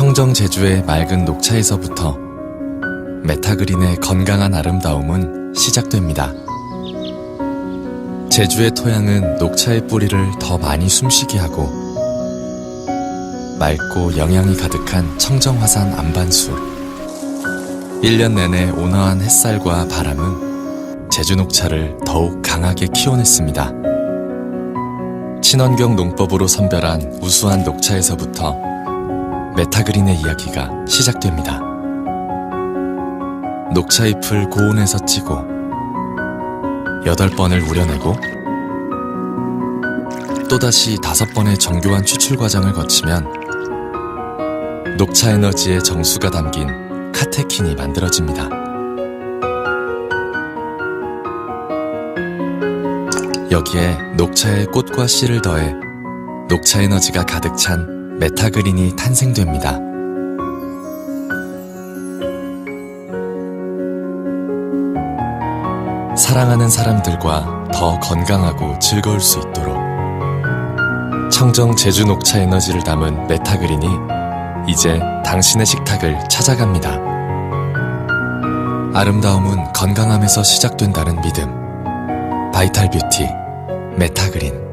청정 제주의 맑은 녹차에서부터 메타그린의 건강한 아름다움은 시작됩니다. 제주의 토양은 녹차의 뿌리를 더 많이 숨쉬게 하고 맑고 영양이 가득한 청정화산 안반수 1년 내내 온화한 햇살과 바람은 제주 녹차를 더욱 강하게 키워냈습니다. 친환경 농법으로 선별한 우수한 녹차에서부터 메타그린의 이야기가 시작됩니다. 녹차잎을 고온에서 찌고 여덟 번을 우려내고 또다시 다섯 번의 정교한 추출 과정을 거치면 녹차 에너지의 정수가 담긴 카테킨이 만들어집니다. 여기에 녹차의 꽃과 씨를 더해 녹차 에너지가 가득 찬 메타그린이 탄생됩니다. 사랑하는 사람들과 더 건강하고 즐거울 수 있도록 청정 제주 녹차 에너지를 담은 메타그린이 이제 당신의 식탁을 찾아갑니다. 아름다움은 건강함에서 시작된다는 믿음. 바이탈 뷰티 메타그린